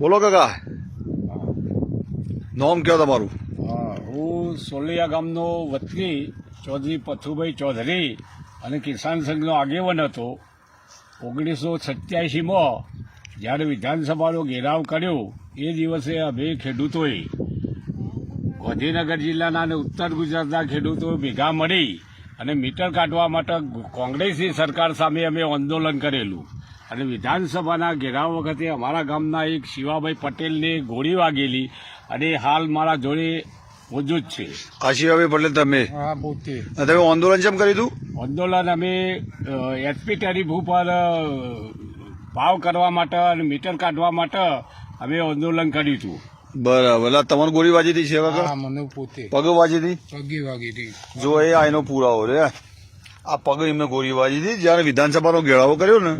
બોલો કાકા. નોમ કયો તમારું? હા સોલિયા ગામનો વતની ચૌધરી પથુભાઈ ચૌધરી અને કિસાન સંઘનો આગેવાન હતો. ઓગણીસો સત્યાસીમાં જ્યારે વિધાનસભાનો ઘેરાવ કર્યો, એ દિવસે અમે ખેડૂતોએ ગાંધીનગર જિલ્લાના અને ઉત્તર ગુજરાતના ખેડૂતો ભેગા મળી અને મીટર કાઢવા માટે કોંગ્રેસની સરકાર સામે અમે આંદોલન કરેલું. અને વિધાનસભાના ઘેરાવ વખતે અમારા ગામના એક શિવાભાઈ પટેલને ગોળી વાગેલી અને હાલ મારા જોડે મોજૂદ છે. શિવાભાઈ પટેલ તમે? હા પોતે અને તમે આંદોલન કેમ કર્યું હતું? આંદોલન અમે એચપી ટેરિફ ઉપર ભાવ કરવા માટે અને મીટર કાઢવા માટે અમે આંદોલન કર્યું હતું. બરાબર. તમારું ગોળી વાજી હતી સેવા હા મને પોતે પગ વાજી હતી? પગી વાગી હતી. જો એ આ એનો પુરાવો રે આ પગ એમને ગોળી વાજી હતી. જ્યારે વિધાનસભાનો ઘેરાવો કર્યો ને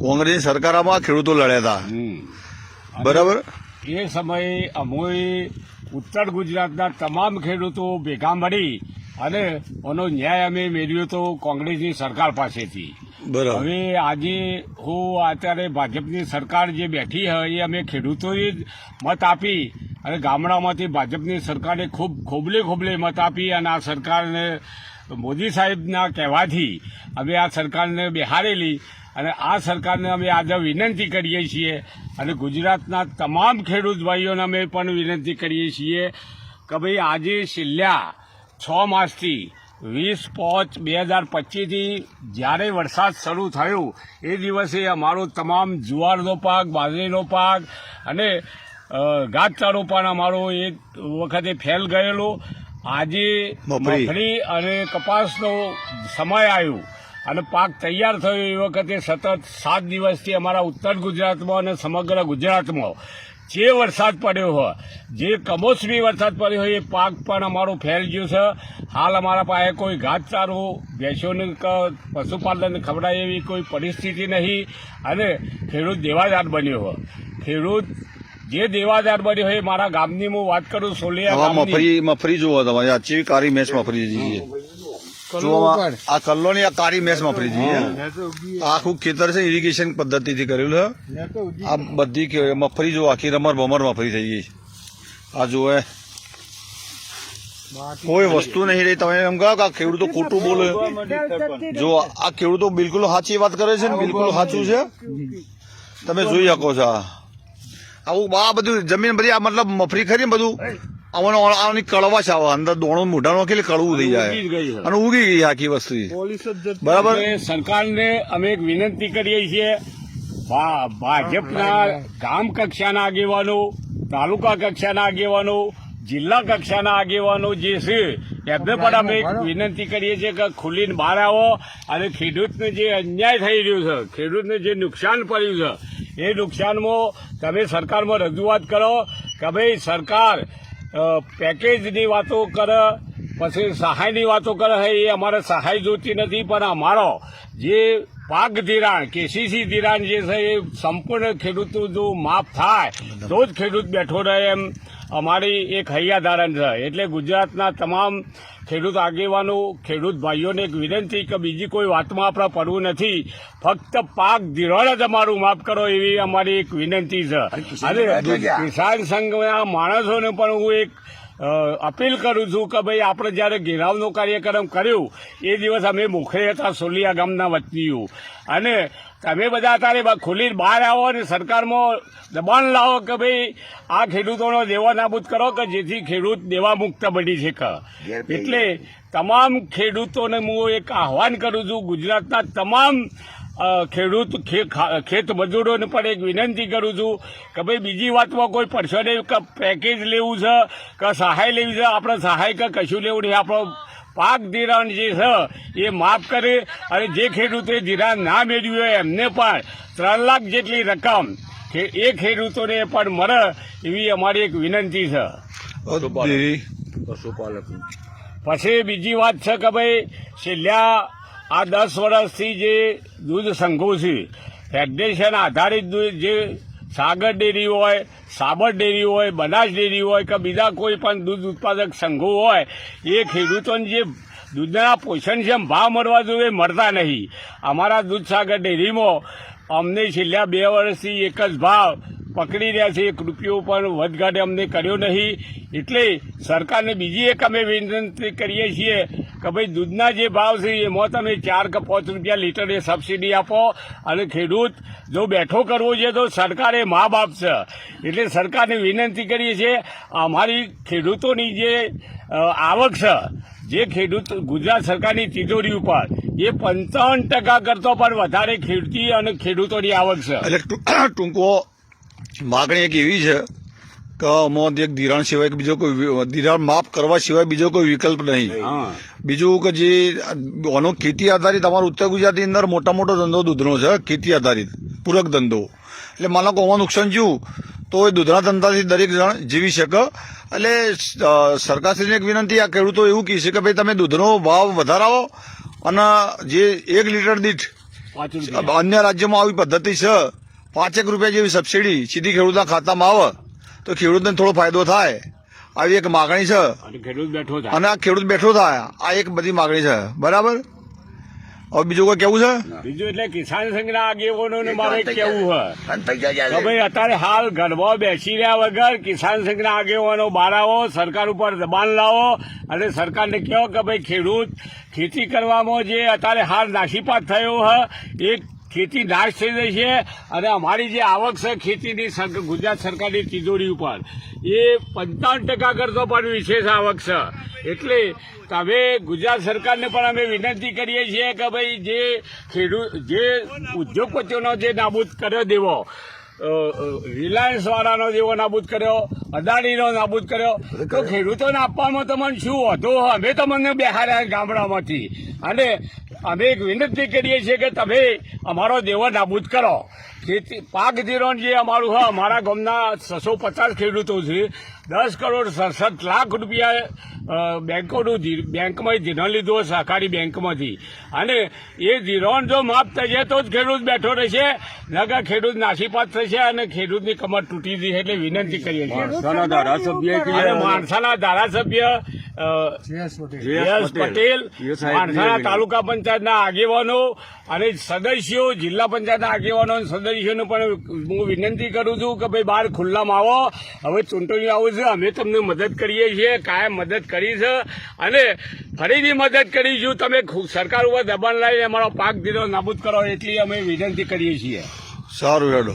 કોંગ્રેસની સરકારમાં ખેડૂતો લડ્યા હતા. બરાબર? એ સમયે અમોએ ઉત્તર ગુજરાતના તમામ ખેડૂતો ભેગા મળી અને એનો ન્યાય અમે મેળવ્યો તો કોંગ્રેસની સરકાર પાસેથી. બરાબર. હવે આજે હું અત્યારે ભાજપની સરકાર જે બેઠી હોય એ અમે ખેડૂતોએ જ મત આપી અને ગામડામાંથી ભાજપની સરકારે ખૂબ ખોબલે ખોબલે મત આપી અને આ સરકારને મોદી સાહેબના કહેવાથી અમે આ સરકારને બેહારેલી અને આ સરકારને અમે આજે વિનંતી કરીએ છીએ અને ગુજરાતના તમામ ખેડૂત ભાઈઓને અમે પણ વિનંતી કરીએ છીએ કે ભાઈ આજે છેલ્લા છ માસથી વીસ પાંચ બે હજાર પચીસથી જ્યારે વરસાદ શરૂ થયો એ દિવસે અમારો તમામ જુવારનો પાક બાજરીનો પાક અને ઘાસચારો પણ અમારો એ વખતે ફેલ ગયેલો આજે. મગફળી અને કપાસનો સમય આવ્યો અને પાક તૈયાર થયો એ વખતે સતત સાત દિવસથી અમારા ઉત્તર ગુજરાતમાં અને સમગ્ર ગુજરાતમાં જે વરસાદ પડ્યો હોય જે કમોસમી વરસાદ પડ્યો હોય એ પાક પણ અમારો ફેલ ગયો છે. હાલ અમારા પાસે કોઈ ઘાસચારો ભેંસોને પશુપાલનને ખવડાય એવી કોઈ પરિસ્થિતિ નહીં અને ખેડૂત દેવાદાર બન્યો હોય. ખેડૂત જે દેવાદાર બન્યો હોય એ મારા ગામની હું વાત કરું સોલિયા મફરી મફરી જુઓ તમારે આ કારી મેચ મફરી છે જો આમાં આ કલ્લોની આ કાળી મેચ મફરી છે આખું ખેતર છે ઇરિગેશન પદ્ધતિથી કરેલું છે. આ બધી કે- મગફળી જો આખી રમર બમર મગફળી થઈ ગઈ આ જુઓ કોઈ વસ્તુ નહીં રહી. તમે એમ કહો કે આ ખેડૂતો ખોટું બોલે. જો આ ખેડૂતો બિલકુલ સાચી વાત કરે છે ને બિલકુલ સાચું છે. તમે જોઈ શકો છો આવું આ બધું જમીન બધી આ મતલબ મફરી ખરી ને બધું? આવાનો આની કડવાશ આવે અંદર દોણો મોઢાનો કેટલી કડવું થઈ જાય ગઈ અને ઉગી ગઈ આખી વસ્તુ બરાબર સરકારને અમે એક વિનંતી કરીએ છીએ ભા- ભાજપના ગામ કક્ષાના આગેવાનો તાલુકા કક્ષાના આગેવાનો જિલ્લા કક્ષાના આગેવાનો જે છે એમને પણ અમે એક વિનંતી કરીએ છીએ કે ખુલ્લીને બહાર આવો અને ખેડૂતને જે અન્યાય થઈ રહ્યો છે ખેડૂતને જે નુકસાન પડ્યું છે એ નુકસાનમાં તમે સરકારમાં રજૂઆત કરો કે ભાઈ સરકાર પેકેજની વાતો કરે, પછી સહાયની વાતો કરે છે એ અમારે સહાય જોતી નથી, પણ અમારો જે પાક ધિરાણ, કેસીસી ધિરાણ જે છે, એ સંપૂર્ણ ખેડૂતો જો માફ થાય, તો જ ખેડૂત બેઠો રહે એમ. અમારી એક હૈયાધારણ છે. એટલે ગુજરાતના તમામ ખેડૂત આગેવાનો ખેડૂત ભાઈઓને એક વિનંતી કે બીજી કોઈ વાતમાં આપણે પડવું નથી. ફક્ત પાક ધિરાણ જ અમારું માફ કરો એવી અમારી એક વિનંતી છે. અને કિસાન સંઘના માણસોને પણ હું એક અપીલ કરું છું કે ભાઈ આપણે જ્યારે ઘેરાવનો કાર્યક્રમ કર્યો એ દિવસ અમે મોખરે હતા સોલિયા ગામના વતનીઓ. અને તમે બધા અત્યારે ખુલીને બહાર આવો અને સરકારમાં દબાણ લાવો કે ભાઈ આ ખેડૂતોનો દેવા નાબૂદ કરો કે જેથી ખેડૂત દેવા મુક્ત બની શકે. એટલે તમામ ખેડૂતોને હું એક આહવાન કરું છું ગુજરાતના તમામ ખેડૂત ખેત મજૂરોને પણ એક વિનંતી કરું છું કે ભાઈ બીજી વાતમાં કોઈ પડશે નહીં પેકેજ લેવું છે કે સહાય લેવી છે આપણે સહાય કે કશું લેવું નહીં. આપણો પાક ધિરાણ જે છે એ માફ કરે અને જે ખેડૂતે ધિરાણ ના મેળવ્યું હોય એમને પણ ત્રણ લાખ જેટલી રકમ એ ખેડૂતોને પણ મળે એવી અમારી એક વિનંતી છે. પશુપાલક. પછી બીજી વાત છે કે ભાઈ છેલ્લા આ દસ વર્ષથી જે દૂધ સંઘો છે ફેડરેશન આધારિત દૂધ જે સાગર ડેરી હોય, સાબર ડેરી હોય, બનાસ ડેરી હોય કે બીજા કોઈ પણ દૂધ ઉત્પાદક સંઘો હોય, એ ખેડૂતોને જે દૂધના પોષણ જેમ ભાવ મળવા જોઈએ મળતા નહીં. અમારા દૂધસાગર ડેરીમાં અમને છેલ્લા બે વર્ષથી એક જ ભાવ પકડી રહ્યા છે, એક રૂપિયો પણ વધઘાટ અમને કર્યો નહીં. એટલે સરકારને બીજી એક અમે વિનંતી કરીએ છીએ કે ભાઈ દૂધના જે ભાવ છે એમાં તમે ચાર કે પાંચ રૂપિયા લીટરે સબસિડી આપો અને ખેડૂત જો બેઠો કરવો છે તો સરકારે મા બાપ છે એટલે સરકારને વિનંતી કરીએ છીએ, અમારી ખેડૂતોની જે આવક છે, જે ખેડૂત ગુજરાત સરકારની તિજોરી ઉપર, એ પંચાવન ટકા કરતો પણ વધારે ખેડતી અને ખેડૂતોની આવક છે. એટલે ટૂંકો માગણી એક એવી છે કે આમાં એક ધિરાણ સિવાય કે બીજો કોઈ ધિરાણ માફ કરવા સિવાય બીજો કોઈ વિકલ્પ નહીં. બીજું કે જે આનો ખેતી આધારિત અમારો ઉત્તર ગુજરાતની અંદર મોટા મોટો ધંધો દૂધનો છે ખેતી આધારિત પૂરક ધંધો. એટલે માનો કે આમાં નુકસાન થયું તો એ દૂધના ધંધાથી દરેક જણ જીવી શકે. એટલે સરકારશ્રીને એક વિનંતી આ ખેડૂતો એવું કહે છે કે ભાઈ તમે દૂધનો ભાવ વધારાવો અને જે એક લીટર દીઠ અન્ય રાજ્યોમાં આવી પદ્ધતિ છે પાંચેક રૂપિયા જેવી સબસિડી સીધી ખેડૂતના ખાતામાં આવે. તો ખેડૂતને થોડો ફાયદો થાય. આવી એક માગણી છે. અને ખેડૂત બેઠો થાય. અને આ ખેડૂત બેઠો થાય. આ એક બધી માગણી છે. બરાબર? હવે બીજું કોઈ કેવું છે? બીજું એટલે કિસાન સંઘના આગેવાનોને મારે કેવું હોય. ભાઈ અત્યારે હાલ ગરબા બેસી રહ્યા વગર કિસાન સંઘના આગેવાનો બહાર આવો સરકાર ઉપર દબાણ લાવો અને સરકારને કહો કે ભાઈ ખેડૂત ખેતી કરવામાં જે અત્યારે હાલ નાસીપાત થયો હ એ ખેતી નાશ થઈ રહી છે અને અમારી જે આવક છે ખેતીની ગુજરાત સરકારની તિજોરી ઉપર, એ પંચાવન ટકા કરતો પણ વિશેષ આવક છે. એટલે હવે ગુજરાત સરકારને પણ અમે વિનંતી કરીએ છીએ કે ભાઈ જે ખેડૂત જે ઉદ્યોગપતિઓનો જે નાબૂદ કર્યો દેવો રિલાયન્સ વાળાનો જેવો નાબૂદ કર્યો, અદાણીનો નાબૂદ કર્યો, તો ખેડૂતોને આપવામાં તમને શું હતું? અમે તમને બેહાડ્યા ગામડામાંથી. અને અમે એક વિનંતી કરીએ છીએ કે તમે અમારો દેવો નાબૂદ કરો. ખેતી પાક ધિરાણ જે અમારું હોય અમારા ગામના છસો પચાસ ખેડૂતો છે. દસ કરોડ સડસઠ લાખ રૂપિયા બેંકોનું બેંકમાં ધિરાણ લીધું સહકારી બેંકમાંથી. અને એ ધિરાણ જો માફ થઈ જાય તો જ ખેડૂત બેઠો રહેશે. નગર ખેડૂત નાસીપાત થશે અને ખેડૂતની કમર તૂટી જશે એટલે વિનંતી કરીએ છીએ. માણસાના ધારાસભ્ય જયેશ પટેલ. વિનંતી. તાલુકા પંચાયતના આગેવાનો અને સદસ્યો જિલ્લા પંચાયતના આગેવાનો અને સદસ્યોને પણ હું વિનંતી કરું છું કે ભાઈ બહાર ખુલ્લામાં આવો. હવે ચૂંટણી આવું છે અમે તમને મદદ કરીએ છીએ કાયમ મદદ કરી છે અને ફરીથી મદદ કરીશું. તમે સરકાર ઉપર દબાણ લાવીને અમારો પાક ધીરો નાબૂદ કરો એટલી અમે વિનંતી કરીએ છીએ. સારું હેડો.